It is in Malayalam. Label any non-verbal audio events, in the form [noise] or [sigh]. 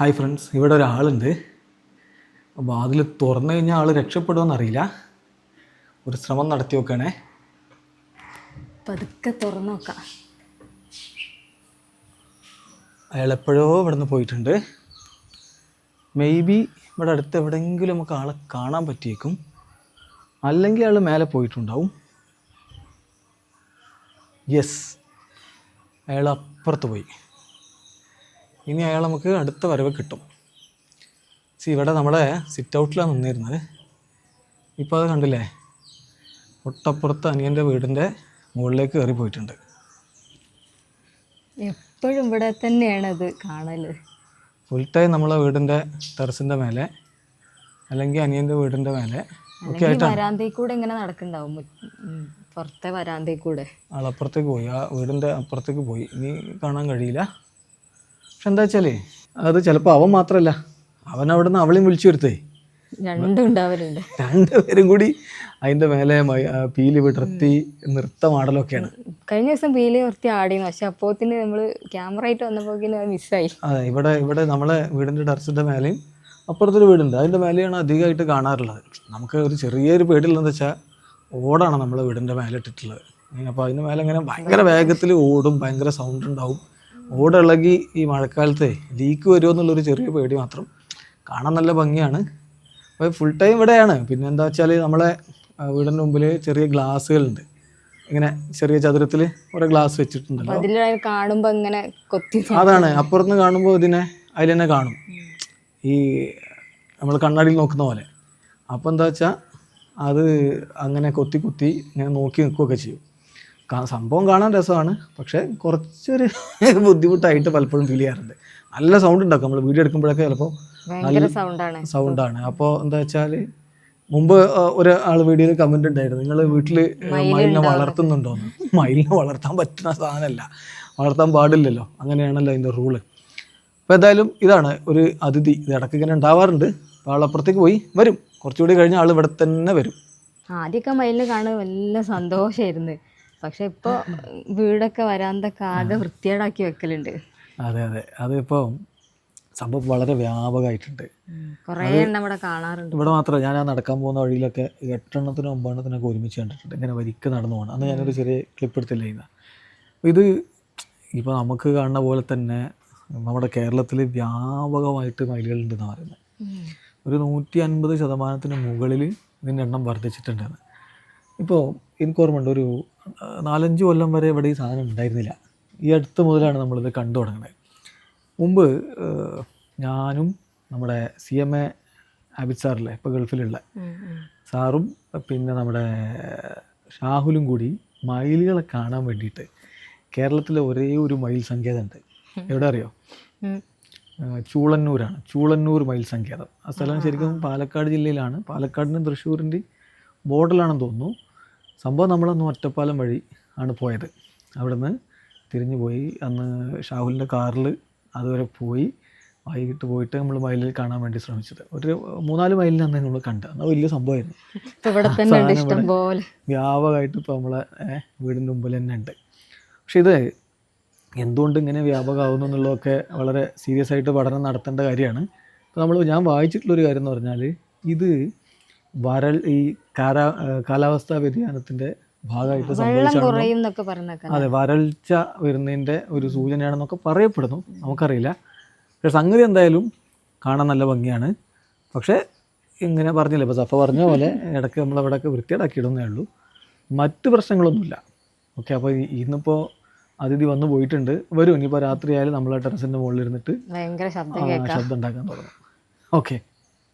ഹായ് ഫ്രണ്ട്സ് ഇവിടെ ഒരാളുണ്ട്. വാതിൽ തുറന്നു കഴിഞ്ഞാൽ ആൾ രക്ഷപ്പെടുമെന്നറിയില്ല ഒരു ശ്രമം നടത്തി നോക്കണേ. പതുക്കെ തുറന്നു നോക്കാം. അയാൾ എപ്പോഴോ ഇവിടെ നിന്ന് പോയിട്ടുണ്ട്. മേ ബി ഇവിടെ അടുത്ത് എവിടെയെങ്കിലും നമുക്ക് ആളെ കാണാൻ പറ്റിയേക്കും. അല്ലെങ്കിൽ അയാൾ മേലെ പോയിട്ടുണ്ടാവും. യെസ് അയാൾ അപ്പുറത്ത് പോയി. ഇനി അയാൾ നമുക്ക് അടുത്ത വരവ് കിട്ടും. സി ഇവിടെ നമ്മുടെ സിറ്റ് ഔട്ടിലാണ് നിന്നിരുന്നത്. ഇപ്പോൾ അത് കണ്ടില്ലേ? ഒട്ടപ്പുറത്ത് അനിയന്റെ വീടിന്റെ മുകളിലേക്ക് കയറി പോയിട്ടുണ്ട്. എപ്പോഴും ഇവിടെ തന്നെയാണ് അത് കാണൽ ഫുൾ ടൈം നമ്മളെ വീടിന്റെ ടെറസിന്റെ മേലെ അല്ലെങ്കിൽ അനിയന്റെ വീടിന്റെ മേലെ. ഒക്കെ വരാന്തയിൽ കൂടെ ഇങ്ങനെ നടക്കുന്നുണ്ടാവും. പുറത്തെ വരാന്തയിൽ കൂടെ. ആളപ്പുറത്തേക്ക് പോയി. ആ വീടിന്റെ അപ്പുറത്തേക്ക് പോയി. ഇനി കാണാൻ കഴിയില്ല. പക്ഷെ എന്താ വെച്ചാലേ അത് ചിലപ്പോൾ അവൻ മാത്രമല്ല അവൻ അവിടെ നിന്ന് അവളെയും വിളിച്ചു വരുത്തേ. രണ്ടുപേരും കൂടി അതിന്റെ മേലെ പീലി വിടർത്തി നൃത്തമാടലൊക്കെയാണ് കഴിഞ്ഞ ദിവസം പീലി നിർത്തി ആടിയെന്ന് പക്ഷെ അപ്പോത്തിന് നമ്മൾ ക്യാമറ ആയിട്ട് വന്നപ്പോക്കിന് മിസ്സായി. അതെ ഇവിടെ ഇവിടെ നമ്മളെ വീടിന്റെ ടെറസിന്റെ മേലെയും അപ്പുറത്തൊരു വീടുണ്ട്. അതിന്റെ മേലെയാണ് അധികമായിട്ട് കാണാറുള്ളത്. നമുക്ക് ഒരു ചെറിയൊരു പേടിയുള്ളതെന്ന് വെച്ചാൽ ഓടാണ് നമ്മളെ വീടിന്റെ മേലെ ഇട്ടിട്ടുള്ളത്. അപ്പോൾ അതിന്റെ മേലെ ഇങ്ങനെ ഭയങ്കര വേഗത്തിൽ ഓടും ഭയങ്കര സൗണ്ട് ഉണ്ടാവും. ഓടിളകി ഈ മഴക്കാലത്തെ ലീക്ക് വരുമോ എന്നുള്ളൊരു ചെറിയ പേടി മാത്രം. കാണാൻ നല്ല ഭംഗിയാണ്. അപ്പോൾ ഫുൾ ടൈം ഇവിടെയാണ്. പിന്നെ എന്താ വെച്ചാൽ നമ്മളെ വീടിന്റെ മുമ്പിൽ ചെറിയ ഗ്ലാസ്സുകളുണ്ട്. ഇങ്ങനെ ചെറിയ ചതുരത്തിൽ കുറേ ഗ്ലാസ് വെച്ചിട്ടുണ്ടല്ലോ. അതിൽ കാണുമ്പോ ഇങ്ങനെ കൊത്തി അതാണ്. അപ്പുറത്ത് കാണുമ്പോൾ ഇതിനെ അതിൽ തന്നെ കാണും. ഈ നമ്മൾ കണ്ണാടിയിൽ നോക്കുന്ന പോലെ. അപ്പോൾ എന്താ വെച്ചാൽ അത് അങ്ങനെ കൊത്തി കുത്തി ഇങ്ങനെ നോക്കി നിൽക്കുകയൊക്കെ ചെയ്യും. സംഭവം കാണാൻ രസമാണ്. പക്ഷേ കുറച്ചൊരു [laughs] ബുദ്ധിമുട്ടായിട്ട് പലപ്പോഴും ഫീൽ ചെയ്യാറുണ്ട്. നല്ല സൗണ്ട് ഉണ്ടാക്കും. നമ്മൾ വീഡിയോ എടുക്കുമ്പോഴൊക്കെ ചിലപ്പോൾ നല്ല സൗണ്ടാണ് സൗണ്ടാണ് അപ്പോൾ എന്താ വെച്ചാൽ മുമ്പ് ഒരാൾ വീഡിയോയിൽ കമന്റ് ഉണ്ടായിരുന്നു നിങ്ങൾ വീട്ടിൽ മയിലിനെ വളർത്തുന്നുണ്ടോന്ന് [laughs] മയിലിനെ വളർത്താൻ പറ്റുന്ന സാധനമല്ല. വളർത്താൻ പാടില്ലല്ലോ. അങ്ങനെയാണല്ലോ അതിന്റെ റൂൾ അപ്പോൾ എന്തായാലും ഇതാണ് ഒരു അതിഥി. ഇത് ഇടയ്ക്ക് ഇങ്ങനെ ഉണ്ടാവാറുണ്ട്. അപ്പോൾ അപ്പുറത്തേക്ക് പോയി വരും. കുറച്ചുകൂടി കഴിഞ്ഞ് ആൾ ഇവിടെ തന്നെ വരും. ആദ്യമൊക്കെ മയിലിനെ കാണാൻ വല്ല സന്തോഷമായിരുന്നു പക്ഷെ ഇപ്പൊ വീടൊക്കെ വരാന്തൊക്കെ ആകെ വൃത്തിയേടാക്കി വെക്കലുണ്ട്. അതെ അതെ. അതിപ്പോ സംഭവം വളരെ വ്യാപകമായിട്ടുണ്ട്. കുറേ എണ്ണം ഇവിടെ കാണാറുണ്ട്. ഇവിടെ മാത്രമല്ല ഞാൻ ആ നടക്കാൻ പോകുന്ന വഴിയിലൊക്കെ എട്ടെണ്ണത്തിനും ഒമ്പതെണ്ണത്തിനൊക്കെ ഒരുമിച്ച് കണ്ടിട്ടുണ്ട്. ഇങ്ങനെ വരിക്ക് നടന്നു പോകണം. അന്ന് ഞാനൊരു ചെറിയ ക്ലിപ്പ് എടുത്തില്ല ഇന്ന് ഇത് ഇപ്പോൾ നമുക്ക് കാണുന്ന പോലെ തന്നെ നമ്മുടെ കേരളത്തിൽ വ്യാപകമായിട്ട് മയിലുകളുണ്ടെന്ന് പറയുന്നത്. ഒരു നൂറ്റി അൻപത് ശതമാനത്തിന് മുകളിൽ ഇതിന്റെ എണ്ണം വർദ്ധിച്ചിട്ടുണ്ടെന്ന്. ഇപ്പോൾ എനിക്ക് ഓർമ്മയുണ്ട് ഒരു നാലഞ്ച് കൊല്ലം വരെ ഇവിടെ ഈ സാധനം ഉണ്ടായിരുന്നില്ല. ഈ അടുത്ത് മുതലാണ് നമ്മളിത് കണ്ടു തുടങ്ങുന്നത് മുമ്പ് ഞാനും നമ്മുടെ സി എം എ ആബിദ് സാറില്ലേ ഇപ്പോൾ ഗൾഫിലുള്ള. സാറും പിന്നെ നമ്മുടെ ഷാഹുലും കൂടി മയിലുകളെ കാണാൻ വേണ്ടിയിട്ട് കേരളത്തിലെ ഒരേ ഒരു മയിൽ സങ്കേതമുണ്ട്. എവിടെ അറിയോ? ചൂളന്നൂരാണ്. ചൂളന്നൂർ മയിൽ സങ്കേതം. ആ സ്ഥലം ശരിക്കും പാലക്കാട് ജില്ലയിലാണ്. പാലക്കാടിന്റെ തൃശ്ശൂരിന്റെ ബോർഡറിലാണെന്ന് തോന്നുന്നു. സംഭവം നമ്മളന്ന് ഒറ്റപ്പാലം വഴി ആണ് പോയത്. അവിടുന്ന് തിരിഞ്ഞു പോയി. അന്ന് ഷാഹുലിന്റെ കാറിൽ അതുവരെ പോയി. വൈകിട്ട് പോയിട്ട് നമ്മൾ മൈലിൽ കാണാൻ വേണ്ടി ശ്രമിച്ചത്. ഒരു മൂന്നാൽ മയിലിനെ നമ്മൾ കണ്ടത് അന്ന് വലിയ സംഭവമായിരുന്നു വ്യാപകമായിട്ട് ഇപ്പോൾ നമ്മളെ വീടിന്റെ മുമ്പിൽ തന്നെ ഉണ്ട്. പക്ഷെ ഇത് എന്തുകൊണ്ട് ഇങ്ങനെ വ്യാപകമാവുന്നു എന്നുള്ളതൊക്കെ വളരെ സീരിയസ് ആയിട്ട് പഠനം നടത്തേണ്ട കാര്യമാണ്. ഇപ്പോൾ നമ്മൾ ഞാൻ വായിച്ചിട്ടുള്ളൊരു കാര്യം എന്ന് പറഞ്ഞാൽ ഇത് വരൾ ഈ കാലാ കാലാവസ്ഥാ വ്യതിയാനത്തിന്റെ ഭാഗമായിട്ട് സംഭവിച്ചാണ് അതെ വരൾച്ച വരുന്നതിന്റെ ഒരു സൂചനയാണെന്നൊക്കെ പറയപ്പെടുന്നു. നമുക്കറിയില്ല. പക്ഷെ സംഗതി എന്തായാലും കാണാൻ നല്ല ഭംഗിയാണ്. പക്ഷേ ഇങ്ങനെ പറഞ്ഞില്ല ഇപ്പോൾ സഫ പറഞ്ഞ പോലെ ഇടയ്ക്ക് നമ്മൾ അവിടെയൊക്കെ വൃത്തിയേടാക്കി ഇടുന്നേ ഉള്ളൂ. മറ്റ് പ്രശ്നങ്ങളൊന്നുമില്ല. ഓക്കെ അപ്പോൾ ഇന്നിപ്പോ ഇന്നിപ്പോൾ അതിഥി വന്നു പോയിട്ടുണ്ട്. വരും ഇനിയിപ്പോൾ രാത്രിയായാലും നമ്മൾ ടെറസിന്റെ മുകളിൽ ഇരുന്നിട്ട് ശബ്ദം ഉണ്ടാക്കാൻ തുടങ്ങും. ഓക്കെ.